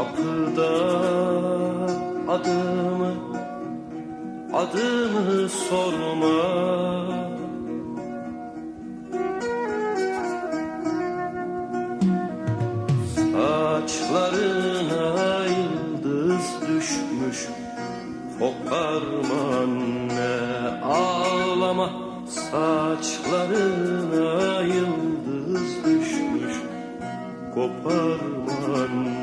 kapıda adımı adımı sorma. Saçlarına yıldız düşmüş Koparma anne ağlama. Saçlarına yıldız düşmüş Koparma anne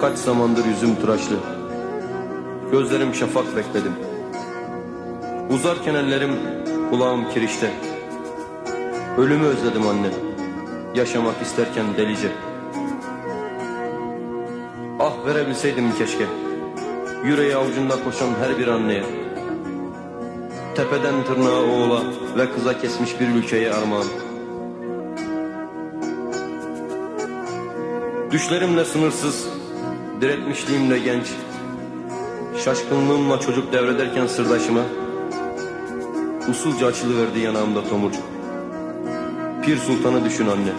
Kaç zamandır yüzüm tıraşlı. Gözlerim şafak bekledim. Uzarken ellerim kulağım kirişte. Ölümü özledim anne. Yaşamak isterken delice. Ah verebilseydim keşke. Yüreği avucunda koşan her bir anneye. Tepeden tırnağa oğula ve kıza kesmiş bir ülkeye armağan. Düşlerimle sınırsız, diretmişliğimle genç Şaşkınlığımla çocuk devrederken sırdaşıma Usulca açılıverdi yanağımda tomurcuk. Pir Sultan'ı düşün anne.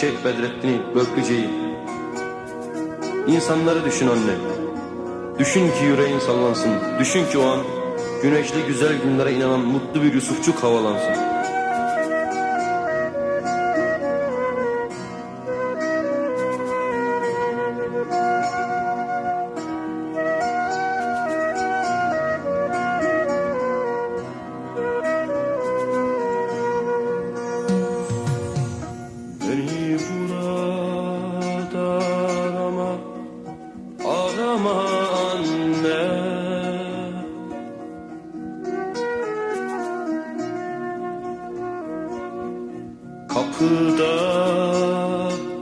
Şeyh Bedrettin'i, Börklüce'yi İnsanları düşün anne. Düşün ki yüreğin sallansın. Düşün ki o an Güneşli güzel günlere inanan mutlu bir Yusufçuk havalansın anne Kapıda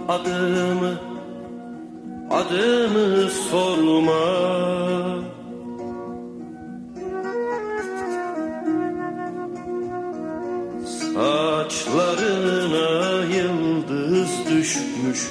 adımı Adımı sorma. Saçlarına yıldız düşmüş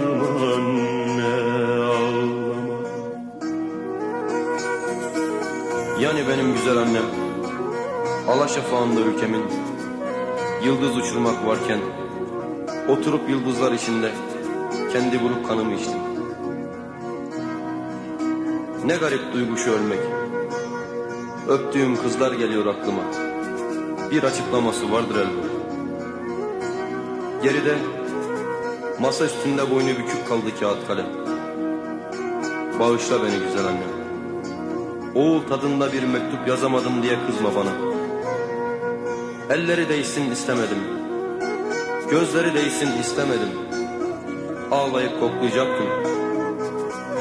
Yani benim güzel annem. Alaşafağında ülkemin Yıldız uçurmak varken Oturup yıldızlar içinde Kendi buruk kanımı içtim. Ne garip duygu şu ölmek. Öptüğüm kızlar geliyor aklıma. Bir açıklaması vardır elbet. Geride Masa üstünde boynu bükük kaldı kağıt kalem. Bağışla beni güzel annem Oğul tadında bir mektup yazamadım diye kızma bana. Elleri değsin istemedim. Gözleri değsin istemedim. Ağlayıp koklayacaktım.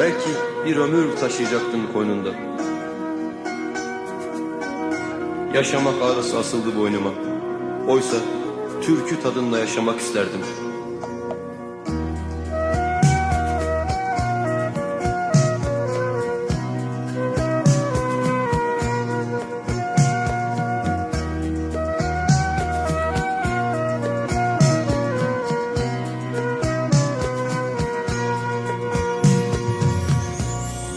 Belki bir ömür taşıyacaktın koynunda. Yaşamak ağrısı asıldı boynuma. Oysa türkü tadında yaşamak isterdim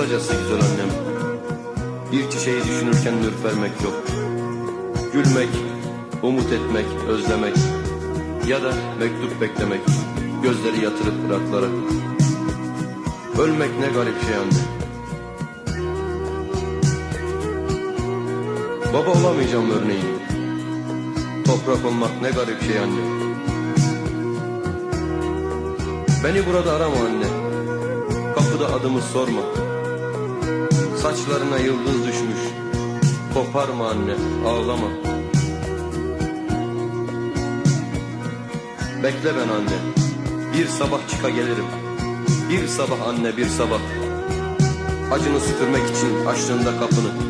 Kısacası güzel annem. Bir çiçeği düşünürken ürpermek yok. Gülmek, umut etmek, özlemek Ya da mektup beklemek Gözleri yatırıp bıraklara Ölmek ne garip şey anne. Baba olamayacağım örneğin Toprak olmak ne garip şey anne. Beni burada arama anne. Kapıda adımı sorma. Saçlarına yıldız düşmüş. Koparma anne, ağlama. Bekle ben anne. Bir sabah çıka gelirim. Bir sabah anne, bir sabah. Acını süpürmek için açtığında kapını.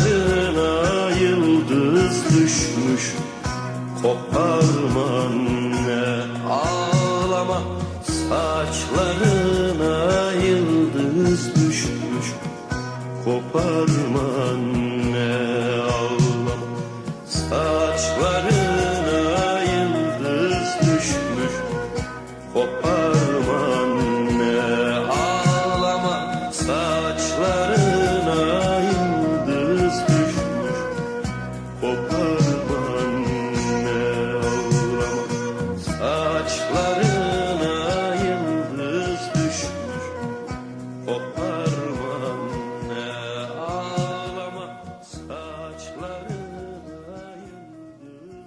düşmüş. Koparma anne. Ağlama Saçlarına yıldız düşmüş. Koparma